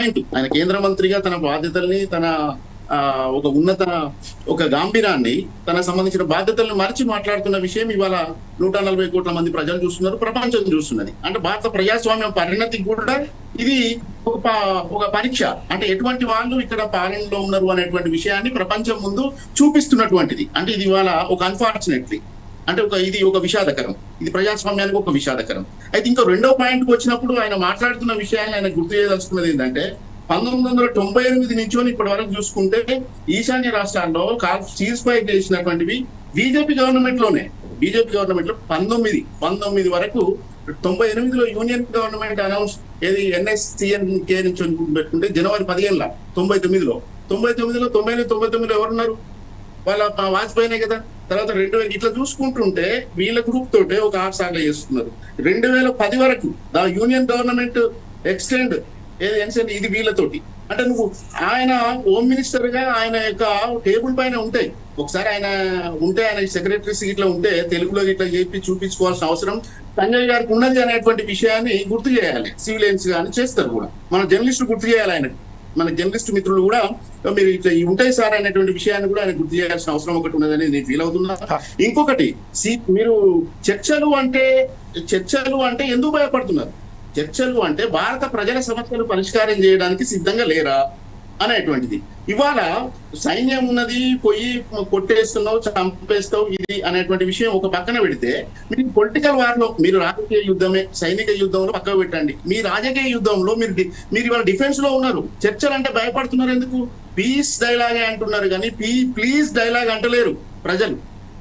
Point ఆయన కేంద్ర మంత్రిగా తన బాధ్యతల్ని తన ఆ, ఒక ఉన్నత ఒక గాంభీరాన్ని తనకు సంబంధించిన బాధ్యతలను మరిచి మాట్లాడుతున్న విషయం ఇవాళ నూట నలభై కోట్ల మంది ప్రజలు చూస్తున్నారు ప్రపంచం చూస్తున్నది. అంటే భారత ప్రజాస్వామ్యం పరిణతి కూడా ఇది ఒక ప- ఒక పరీక్ష. అంటే ఎటువంటి వాళ్ళు ఇక్కడ పాలనలో ఉన్నారు అనేటువంటి విషయాన్ని ప్రపంచం ముందు చూపిస్తున్నటువంటిది. అంటే ఇది ఇవాళ ఒక అన్ఫార్చునేట్లీ అంటే ఒక ఇది ఒక విషాదకరం. ఇది ప్రజాస్వామ్యానికి ఒక విషాదకరం. అయితే ఇంకా రెండో పాయింట్ వచ్చినప్పుడు ఆయన మాట్లాడుతున్న విషయాన్ని ఆయన గుర్తు చేయదలుచుకున్నది ఏంటంటే పంతొమ్మిది వందల తొంభై ఎనిమిది నుంచి ఇప్పటి వరకు చూసుకుంటే ఈశాన్య రాష్ట్రాల్లో కాల్ సీజ్ ఫైర్ చేసినటువంటివి బీజేపీ గవర్నమెంట్లోనే. బీజేపీ గవర్నమెంట్లో పంతొమ్మిది పంతొమ్మిది వరకు తొంభై ఎనిమిదిలో యూనియన్ గవర్నమెంట్ అనౌన్స్ ఏది ఎన్ఎస్సిఎన్కే నుంచి పెట్టుకుంటే జనవరి పదిహేనుల తొంభై తొమ్మిదిలో. తొంభై తొమ్మిదిలో తొంభై తొంభై తొమ్మిదిలో ఎవరున్నారు? వాళ్ళ వాజ్పేయినే కదా. తర్వాత రెండు వేల ఇట్లా చూసుకుంటుంటే వీళ్ళ గ్రూప్ తోటే ఒక ఆరు సార్లు చేస్తున్నారు. రెండు వేల పది వరకు ఆ యూనియన్ గవర్నమెంట్ ఎక్స్టెండ్ ఏది ఎన్సెంట్ ఇది వీళ్ళతోటి. అంటే నువ్వు ఆయన హోమ్ మినిస్టర్గా ఆయన యొక్క టేబుల్ పైన ఉంటాయి ఒకసారి ఆయన ఉంటే ఆయన సెక్రటరీస్ ఇట్లా ఉంటే తెలుగులో ఇట్లా చెప్పి చూపించుకోవాల్సిన అవసరం సంజయ్ గారికి ఉన్నది అనేటువంటి విషయాన్ని గుర్తు చేయాలి. సివిలియన్స్ కానీ చేస్తారు కూడా. మన జర్నలిస్టులు గుర్తు చేయాలి ఆయనకు. మన జర్నలిస్ట్ మిత్రులు కూడా మీరు ఇట్లా ఉంటాయి సార్ అనేటువంటి విషయాన్ని కూడా ఆయన గుర్తు చేయాల్సిన అవసరం ఒకటి ఉన్నదని నేను ఫీల్ అవుతున్నా. ఇంకొకటి మీరు చర్చలు అంటే చర్చలు అంటే ఎందుకు భయపడుతున్నారు? చర్చలు అంటే భారత ప్రజల సమస్యలు పరిష్కారం చేయడానికి సిద్ధంగా లేరా అనేటువంటిది. ఇవాళ సైన్యం ఉన్నది పోయి కొట్టేస్తున్నావు చంపేస్తావు ఇది అనేటువంటి విషయం ఒక పక్కన పెడితే మీరు పొలిటికల్ వార్లో మీరు రాజకీయ యుద్ధమే సైనిక యుద్ధంలో పక్కకు పెట్టండి. మీ రాజకీయ యుద్ధంలో మీరు మీరు ఇవాళ డిఫెన్స్లో ఉన్నారు. చర్చలు అంటే భయపడుతున్నారు ఎందుకు? పీస్ డైలాగే అంటున్నారు కానీ పీ ప్లీజ్ డైలాగ్ అంటలేరు ప్రజలు.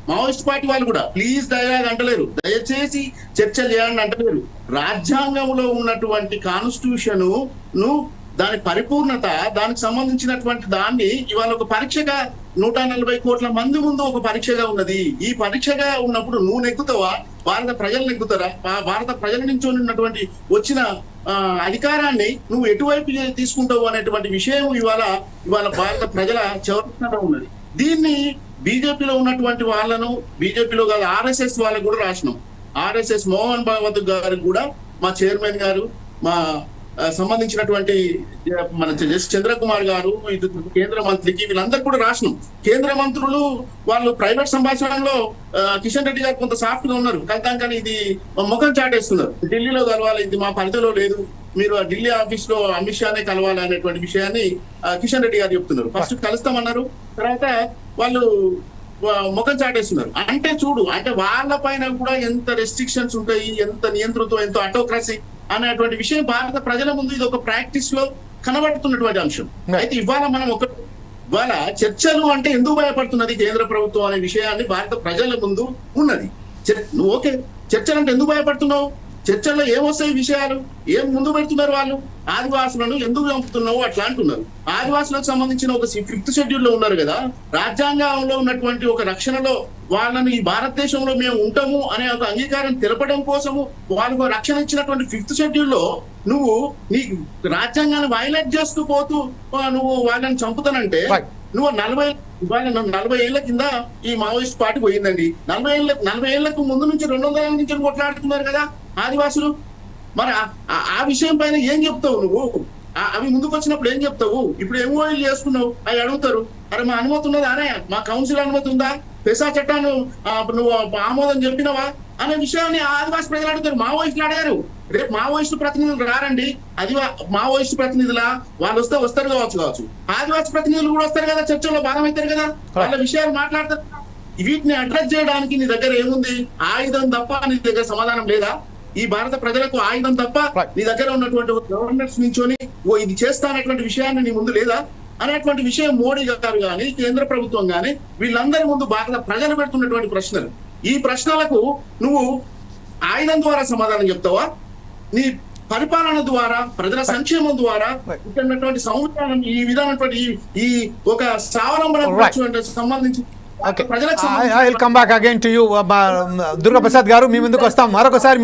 మావోయిస్ట్ పార్టీ వాళ్ళు కూడా ప్లీజ్ డైలాగ్ అంటలేరు. దయచేసి చర్చలు చేయాలని అంటలేరు. రాజ్యాంగంలో ఉన్నటువంటి కాన్స్టిట్యూషన్ను దాని పరిపూర్ణత దానికి సంబంధించినటువంటి దాన్ని ఇవాళ ఒక పరీక్షగా నూట నలభై కోట్ల మంది ముందు ఒక పరీక్షగా ఉన్నది. ఈ పరీక్షగా ఉన్నప్పుడు నువ్వు నెగ్గుతావా? భారత ప్రజలు నెగ్గుతారా? భారత ప్రజల నుంచి ఉన్నటువంటి వచ్చిన అధికారాన్ని నువ్వు ఎటువైపు తీసుకుంటావు అనేటువంటి విషయం ఇవాళ ఇవాళ భారత ప్రజల చౌరస్తా ఉన్నది. దీన్ని బీజేపీలో ఉన్నటువంటి వాళ్ళను బీజేపీలో కాదు ఆర్ఎస్ఎస్ వాళ్ళకు కూడా రాసినాం. ఆర్ఎస్ఎస్ మోహన్ భాగవత్ గారికి కూడా మా చైర్మన్ గారు మా సంబంధించినటువంటి మన చంద్రకుమార్ గారు ఇది కేంద్ర మంత్రికి వీళ్ళందరూ కూడా రాసినాం. కేంద్ర మంత్రులు వాళ్ళు ప్రైవేట్ సంభాషణలో కిషన్ రెడ్డి గారు కొంత సాఫ్ట్గా ఉన్నారు. కలుతాం కానీ ఇది ముఖం చాటేస్తున్నారు. ఢిల్లీలో కలవాలి ఇది మా పరిధిలో లేదు. మీరు ఢిల్లీ ఆఫీస్లో అమిత్ షానే కలవాలి అనేటువంటి విషయాన్ని కిషన్ రెడ్డి గారు చెప్తున్నారు. ఫస్ట్ కలుస్తామన్నారు. తర్వాత వాళ్ళు ముఖం చాటేస్తున్నారు. అంటే చూడు అంటే వాళ్ళ పైన కూడా ఎంత రెస్ట్రిక్షన్స్ ఉంటాయి ఎంత నియంత్రితం ఎంత అటోక్రసీ అనేటువంటి విషయం భారత ప్రజల ముందు ఇది ఒక ప్రాక్టీస్లో కనబడుతున్నటువంటి అంశం. అయితే ఇవాళ మనం ఒక ఇవాళ చర్చలు అంటే ఎందుకు భయపడుతున్నది కేంద్ర ప్రభుత్వం అనే విషయాన్ని భారత ప్రజల ముందు ఉన్నది. ఓకే. చర్చలు అంటే ఎందుకు భయపడుతున్నావు? చర్చల్లో ఏమొస్తాయి విషయాలు? ఏం ముందు పెడుతున్నారు వాళ్ళు? ఆదివాసులను ఎందుకు చంపుతున్నావు? అట్లా అంటున్నారు. ఆదివాసులకు సంబంధించిన ఒక ఫిఫ్త్ షెడ్యూల్లో ఉన్నారు కదా? రాజ్యాంగంలో ఉన్నటువంటి ఒక రక్షణలో వాళ్ళని ఈ భారతదేశంలో మేము ఉంటాము అనే ఒక అంగీకారం తెలపడం కోసము వాళ్ళకు రక్షణ ఇచ్చినటువంటి ఫిఫ్త్ షెడ్యూల్లో నువ్వు నీ రాజ్యాంగాన్ని వైలేట్ చేస్తూ పోతూ నువ్వు వాళ్ళని చంపుతానంటే. నువ్వు నలభై ఇవాళ నువ్వు నలభై ఏళ్ళ కింద ఈ మావోయిస్ట్ పార్టీ పోయిందండి. నలభై ఏళ్ళ నలభై ఏళ్ళకు ముందు నుంచి రెండు వందల నుంచి కొట్లాడుతున్నారు కదా? ఆదివాసులు? మరి ఆ- విషయం పైన ఏం చెప్తావు నువ్వు? అవి ముందుకు వచ్చినప్పుడు ఏం చెప్తావు? ఇప్పుడు ఎంఓఎల్ చేసుకున్నావు? అవి అడుగుతారు. అరే మా అనుమతి ఉన్నదా? అనే మా కౌన్సిల్ అనుమతి ఉందా? పెసా చట్టాన్ని ఆ, నువ్వు ఆమోదం చెప్పినవా? అనే విషయాన్ని ఆదివాసి ప్రజలు అడుగుతారు. మావోయిస్టులు అడిగారు. రేపు మావోయిస్టు ప్రతినిధులు రారండి. అది మావోయిస్టు ప్రతినిధులా? వాళ్ళు వస్తే వస్తారు కావచ్చు కావచ్చు. ఆదివాసి ప్రతినిధులు కూడా వస్తారు కదా? చర్చలో భాగం అవుతారు కదా వాళ్ళ విషయాలు మాట్లాడతారు. వీటిని అడ్రస్ చేయడానికి నీ దగ్గర ఏముంది? ఆయుధం తప్ప నీ దగ్గర సమాధానం లేదా? ఈ భారత ప్రజలకు ఆయుధం తప్ప. నీ దగ్గర ఉన్నటువంటి గవర్నర్స్ నించొని ఓ ఇది చేస్తా అనేటువంటి విషయాన్ని నీ ముందు లేదా? అనేటువంటి విషయం మోడీ గారు కానీ కేంద్ర ప్రభుత్వం కానీ వీళ్ళందరి ముందు భారత ప్రజలు పెడుతున్నటువంటి ప్రశ్నలు. ఈ ప్రశ్నలకు నువ్వు ఆయుధం ద్వారా సమాధానం చెప్తావా? నీ పరిపాలన ద్వారా ప్రజల సంక్షేమం ద్వారా Right. ఇక్కడ ఉన్నటువంటి సంవిధానం ఈ విధానటువంటి ఈ- ఈ ఒక స్వావలంబన సంబంధించి I will come back again to you Durga Prasad గారు మీ ముందుకు వస్తాం. మరొకసారి